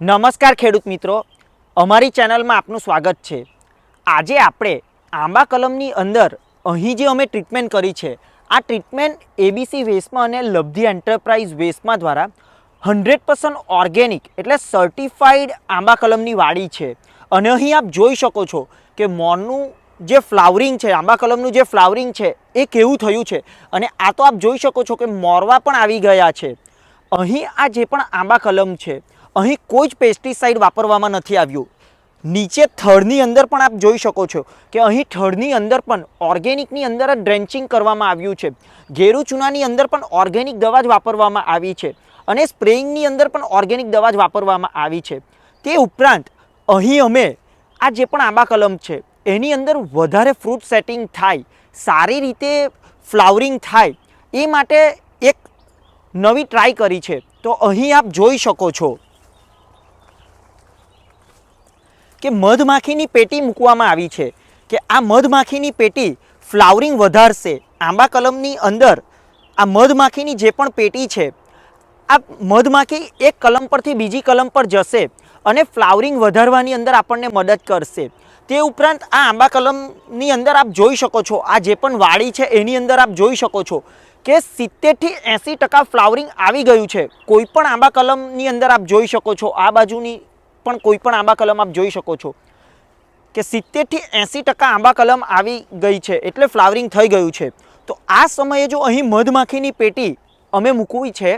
નમસ્કાર ખેડૂત મિત્રો. અમારી ચેનલમાં આપનું સ્વાગત છે. આજે આપણે આંબા કલમની અંદર અહીં જે અમે ટ્રીટમેન્ટ કરી છે, આ ટ્રીટમેન્ટ એબીસી વેસ્ટમાં અને લબ્ધિ એન્ટરપ્રાઇઝ વેસ્ટમાં દ્વારા હંડ્રેડ પર્સન્ટ ઓર્ગેનિક એટલે સર્ટિફાઈડ આંબા કલમની વાડી છે. અને અહીં આપ જોઈ શકો છો કે મોરનું જે ફ્લાવરિંગ છે, આંબા કલમનું જે ફ્લાવરિંગ છે, એ કેવું થયું છે. અને આ તો આપ જોઈ શકો છો કે મોરવા પણ આવી ગયા છે. અહીં આ જે પણ આંબા કલમ છે અહીં કોઈ જ પેસ્ટિસાઇડ વાપરવામાં નથી આવ્યું. નીચે થડની અંદર પણ આપ જોઈ શકો છો કે અહીં થડની અંદર પણ ઓર્ગેનિકની અંદર જ ડ્રેન્ચિંગ કરવામાં આવ્યું છે. ગેરુ ચૂનાની અંદર પણ ઓર્ગેનિક દવા જ વાપરવામાં આવી છે અને સ્પ્રેઇંગની અંદર પણ ઓર્ગેનિક દવા જ વાપરવામાં આવી છે. તે ઉપરાંત અહીં અમે આ જે પણ આંબા કલમ છે એની અંદર વધારે ફ્રૂટ સેટિંગ થાય, સારી રીતે ફ્લાવરિંગ થાય, એ માટે એક નવી ટ્રાય કરી છે. તો અહીં આપ જોઈ શકો છો કે મધમાખીની પેટી મૂકવામાં આવી છે કે આ મધમાખીની પેટી ફ્લાવરિંગ વધારશે. આંબા કલમની અંદર આ મધમાખીની જે પણ પેટી છે, આ મધમાખી એક કલમ પરથી બીજી કલમ પર જશે અને ફ્લાવરિંગ વધારવાની અંદર આપણને મદદ કરશે. તે ઉપરાંત આ આંબા કલમની અંદર આપ જોઈ શકો છો, આ જે પણ વાડી છે એની અંદર આપ જોઈ શકો છો કે સિત્તેરથી એંસી ટકા ફ્લાવરિંગ આવી ગયું છે. કોઈ પણ આંબા કલમની અંદર આપ જોઈ શકો છો, આ બાજુની પણ કોઈ પણ આંબા કલમ આપ જોઈ શકો છો કે સિત્તેરથી એંસી ટકા આંબા કલમ આવી ગઈ છે, એટલે ફ્લાવરિંગ થઈ ગયું છે. તો આ સમયે જો અહીં મધમાખીની પેટી અમે મૂકવી છે,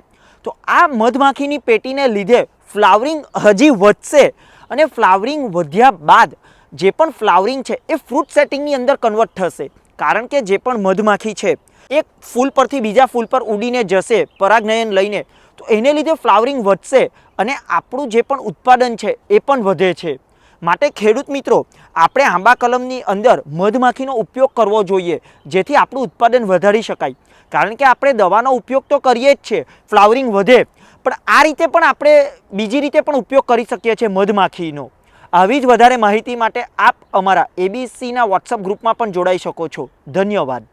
તો આ મધમાખીની પેટીને લીધે ફ્લાવરિંગ હજી વધશે અને ફ્લાવરિંગ વધ્યા બાદ જે પણ ફ્લાવરિંગ છે એ ફ્રૂટ સેટિંગની અંદર કન્વર્ટ થશે. કારણ કે જે પણ મધમાખી છે, એક ફૂલ પરથી બીજા ફૂલ પર ઉડીને જશે, પરાગનયન લઈને, તો એને લીધે ફ્લાવરિંગ વધશે અને આપણું જે પણ ઉત્પાદન છે એ પણ વધે છે. માટે ખેડૂત મિત્રો, આપણે આંબા કલમની અંદર મધમાખીનો ઉપયોગ કરવો જોઈએ, જેથી આપણું ઉત્પાદન વધારી શકાય. કારણ કે આપણે દવાનો ઉપયોગ તો કરીએ જ છે, ફ્લાવરિંગ વધે, પણ આ રીતે પણ આપણે બીજી રીતે પણ ઉપયોગ કરી શકીએ છીએ મધમાખીનો. આવી જ વધારે માહિતી માટે આપ અમારા એબીસીના વોટ્સઅપ ગ્રુપમાં પણ જોડાઈ શકો છો. ધન્યવાદ.